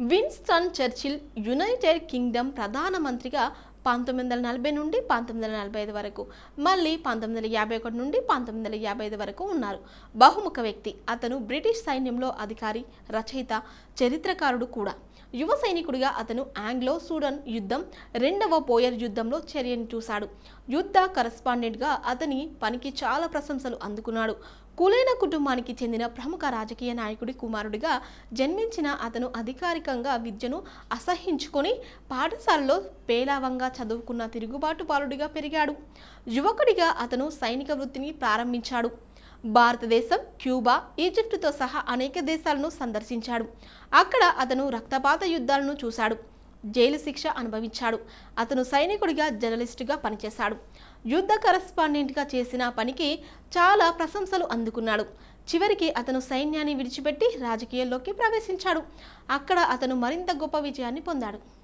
Winston Churchill United Kingdom ప్రధానమంత్రిగా పంతొమ్మిది వందల నలభై నుండి పంతొమ్మిది వందల నలభై ఐదు వరకు. మళ్ళీ పంతొమ్మిది వందల యాభై ఒకటి నుండి పంతొమ్మిది వందల యాభై ఐదు వరకు ఉన్నారు. బహుముఖ వ్యక్తి. అతను బ్రిటిష్ సైన్యంలో అధికారి రచయిత చరిత్రకారుడు కూడా. యువ సైనికుడిగా అతను ఆంగ్లో సూడన్ యుద్ధం రెండవ పోయర్ యుద్ధంలో చర్యను చూశాడు. యుద్ధ కరస్పాండెంట్గా అతని పనికి చాలా ప్రశంసలు అందుకున్నాడు. కులైన కుటుంబానికి చెందిన ప్రముఖ రాజకీయ నాయకుడి కుమారుడిగా జన్మించిన అతను అధికారికంగా విద్యను అసహించుకొని పాఠశాలలో పేలావంగా చదువుకున్న తిరుగుబాటు బాలుడిగా పెరిగాడు. యువకుడిగా అతను సైనిక వృత్తిని ప్రారంభించాడు. భారతదేశం క్యూబా ఈజిప్టుతో సహా అనేక దేశాలను సందర్శించాడు. అక్కడ అతను రక్తపాత యుద్ధాలను చూశాడు. జైలు శిక్ష అనుభవించాడు. అతను సైనికుడిగా జర్నలిస్టుగా పనిచేశాడు. యుద్ధ కరస్పాండెంట్గా చేసిన పనికి చాలా ప్రశంసలు అందుకున్నాడు. చివరికి అతను సైన్యాన్ని విడిచిపెట్టి రాజకీయాల్లోకి ప్రవేశించాడు. అక్కడ అతను మరింత గొప్ప విజయాన్ని పొందాడు.